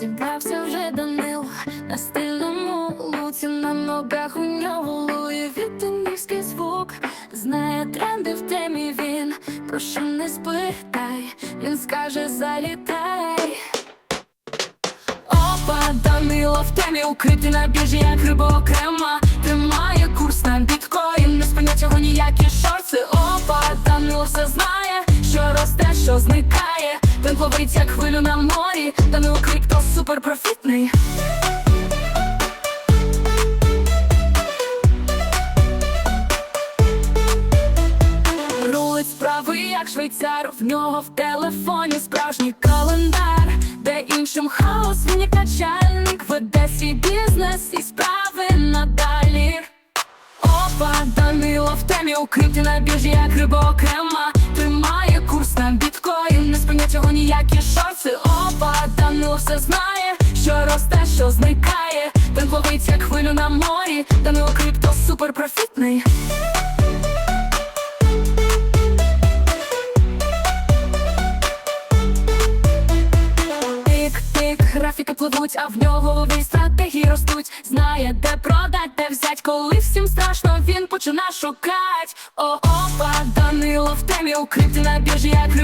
Зібрався вже Данил на стильному луці. На ногах у нього лує відтинівський звук. Знає тренди в темі він, прошу не спитай, він скаже залітай. Опа, Данило в темі укритий на біржі, як риба окрема. Тримає курс на біткоін, Він плавить, як хвилю на морі, Данило крипто суперпрофітний Рулить справи, як швейцар, в нього в телефоні справжній календар, де іншим хаос, він як начальник веде свій бізнес і справи надалі. Опа, Данило в темі укриті на біржі, як риба ніякі шорти Опа, Данило все знає, що росте, що зникає Він плавить, як хвилю на морі, Данило крипто суперпрофітний графіки пливуть, а в нього нові стратегії ростуть. Знає, де продать, де взять, коли всім страшно, він почина шукать. О, опа, Данило в темі укриті на біржі, як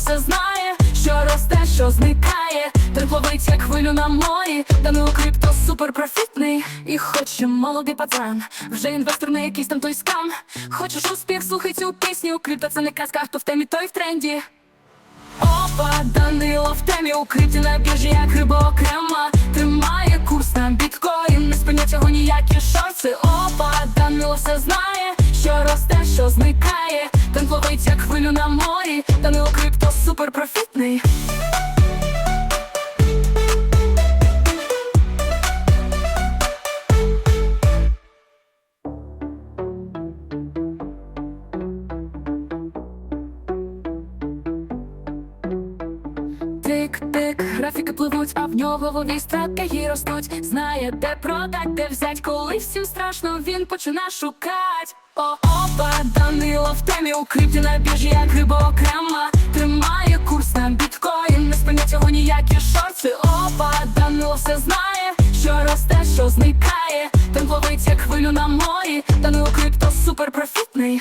все знає, що росте, що зникає. Він плавить, як хвилю на морі. Данило крипто суперпрофітний. І хоче молодий пацан, вже інвестор не якийсь там той скам. Хочеш успіх, слухай цю пісню. Крипто це не казка, хто в темі, той в тренді. Опа, Данило в темі укриті на біржі, як риба окрема Тримає курс на біткоін, не спинять його ніякі шорти Опа, Данило все знає, що росте, що зникає. Він ловить, як хвилю на морі, Данило крипто суперпрофітний Тик-тик, графіки пливуть, а в нього нові стратегії ростуть. Знає, де продать, де взять, коли всім страшно, він почина шукать. О, опа, Данило в темі укриті на біржі, як риба окрема. Тримає курс на біткоін, не спинять його ніякі шорти. Опа, Данило все знає, що росте, що зникає. Він плавить, як хвилю на морі, Данило крипто суперпрофітний.